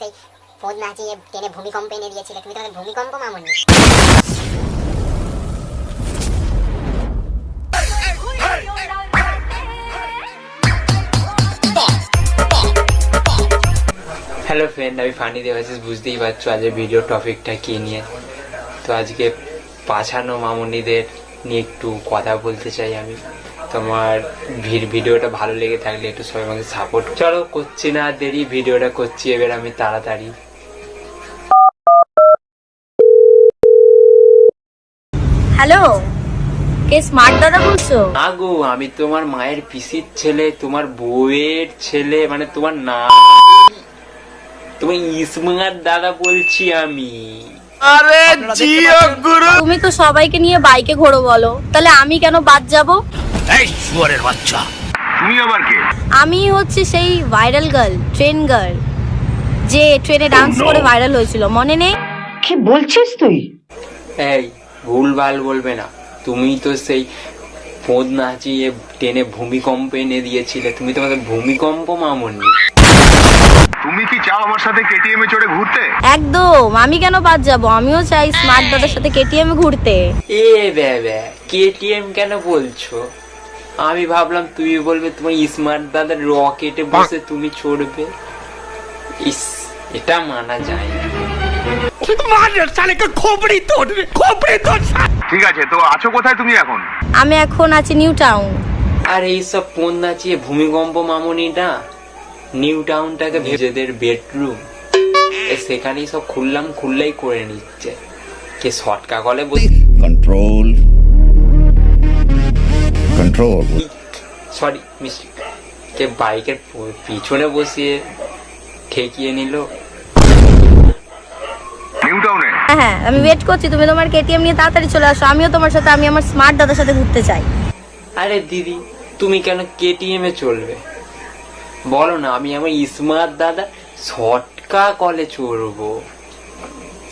সেই পদ নাচিয়ে টেনে ভূমিকম্প এনে দিয়েছিলে। তুমি তো ভূমিকম্প মামনি। হ্যালো ফ্রেন্ড আমি ফানি দেবাশিস বুঝতেই পারছ আজকের ভিডিও টপিকটা কি নিয়ে? তো আজকে পাছানো মামুনিদের নিয়ে একটু কথা বলতে চাই আমি। তোমার ভিডিওটা ভালো লেগে থাকলে একটু সবাই আমাকে সাপোর্ট চলো করছি না দেরি ভিডিওটা করছি এবার আমি তাড়াতাড়ি। হ্যালো কে স্মার্ট দাদা বলছো? না গো আমি তোমার মায়ের পিসির ছেলে তোমার বউয়ের ছেলে মানে তোমার না তোমার ইসমার দাদা বলছি আমি। তুমি তো সবাইকে নিয়ে বাইকে ঘোরো বলো। তাহলে আমি কেন বাদ যাব? তুমি আবার কে? আমি হচ্ছে সেই ভাইরাল গার্ল ট্রেন গার্ল যে ট্রেনে ডান্স করে ভাইরাল হয়েছিল মনে নেই? কি বলছিস তুই? এই ভুল ভালো বলবে না। তুমি তো সেই পোদ নাচিয়ে টেনে ভূমিকম্প এনে দিয়েছিলে। তুমি তো আমাদের ভূমিকম্প মামনি। আমার সাথে কেটিএম এ চড়ে ঘুরতে? একদম। আমি কেন বাদ যাব? আমিও চাই স্মার্ট দাদার সাথে কেটিএম ঘুরতে। এ ব্যাবা কেটিএম কেন বলছো? আমি ভাবলাম তুমি বলবে তোমার স্মার্ট দাদার রকেটে বসে তুমি চড়বে। ইস এটা মানা যায় ঠিক আছে তো আছো কোথায় তুমি এখন? আমি এখন আছি নিউ টাউন। আর এইসব পোন নাচিয়ে ভূমিকম্প মামনিটা? নিউ টাউনটাকে ভেজেদের বেডরুম সেখানেই সব খুললাম খুললেই করে নিচ্ছে। কে শর্টকা কলে control. Control. সরি মিস্টেক কে বাইকের পিছনে বসিয়ে ঠেকিয়ে নিল। হ্যাঁ হ্যাঁ আমি ওয়েট করছি তুমি তোমার কেটিএম নিয়ে তাড়াতাড়ি চলে আসো আমিও তোমার সাথে আমি আমার স্মার্ট দাদার সাথে ঘুরতে চাই। আরে দিদি তুমি কেন কেটিএম এ চলবে? বলো না আমি আমার স্মার্ট দাদা শর্টকা কলে চড়বো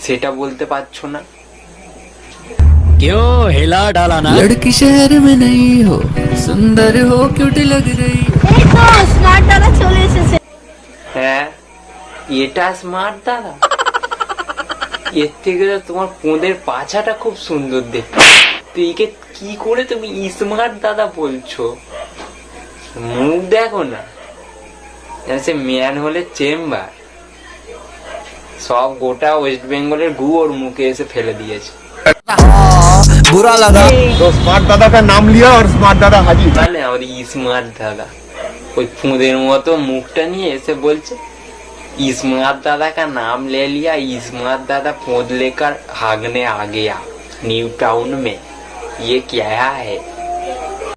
সেটা বলতে পারছো না क्यों हिला डाला ना लड़की शहर में नहीं हो सुंदर हो क्यूट लग रही এই তো স্মার্ট দাদা চলে এসেছে হ্যাঁ এটা স্মার্ট দাদা এর থেকে তো তোমার পোঁদের পাছাটা খুব সুন্দর দেখতে তো একে কি করে তুমি স্মার্ট দাদা বলছো মুখ দেখো না যেন সে ম্যান হলে চেম্বার সব গোটা ওয়েস্ট বেঙ্গলের গু ওর মুখে এসে ফেলে দিয়েছে बुरा लगा তো স্মার্ট দাদা কা নাম লিয়া আর স্মার্ট দাদা হাজির মানে আমাদের স্মার্ট দাদা ওই ফুঁদের মতো মুখটা নিয়ে এসে বলছে स्मार्ट दादा का नाम ले लिया स्मार्ट दादा पोद लेकर भागने आ गया न्यू टाउन में ये क्या है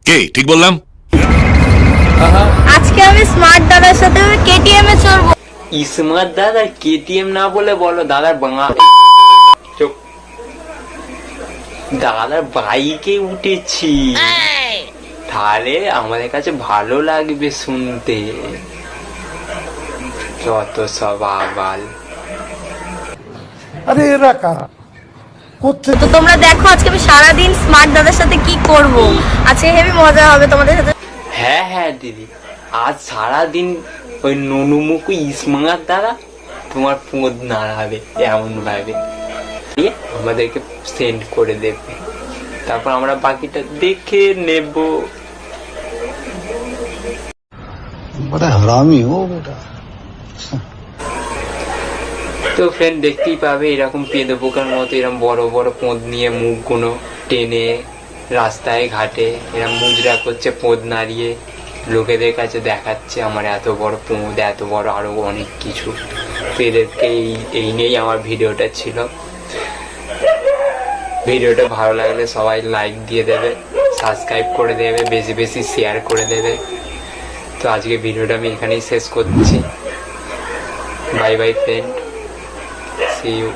কে ঠিক বললাম আজকে আমি স্মার্ট দাদার সাথে কেটিএম এ চড়বো। স্মার্ট দাদার কেটিএম না বলে বলো দাদার বাঙা দাদার বাইকে উঠেছি। তাহলে আমাদের কাছে ভালো লাগবে শুনতে। যত সব আবাল। তো তোমরা দেখো আজকে আমি সারাদিন স্মার্ট দাদার সাথে কি করব? আজকে হেভি মজা হবে তোমাদের সাথে। হ্যাঁ হ্যাঁ দিদি। আজ সারাদিন ওই নুনুমুকু ইসমার দ্বারা তোমার পোঁদ নাড়াবে এমন ভাবে। দিয়ে আমাদেরকে সেন্ড করে দেবে। তারপর আমরা বাকিটা দেখে নেব। তো ফ্রেন্ড দেখতেই পাবে এরকম পেঁদে পোকার মতো এরকম বড় বড় পোঁদ নিয়ে মুখগুলো টেনে রাস্তায় ঘাটে এরকম মুজরা করছে পোঁদ নাড়িয়ে। লোকেদের কাছে দেখাচ্ছে আমার এত বড় পোঁদ এত বড় আরও অনেক কিছু। তো এদেরকে এই এই নিয়েই আমার ভিডিওটা ছিল। ভিডিওটা ভালো লাগলে সবাই লাইক দিয়ে দেবে সাবস্ক্রাইব করে দেবে, বেশি বেশি শেয়ার করে দেবে। তো আজকে ভিডিওটা আমি এখানেই শেষ করছি। Bye bye friend See you.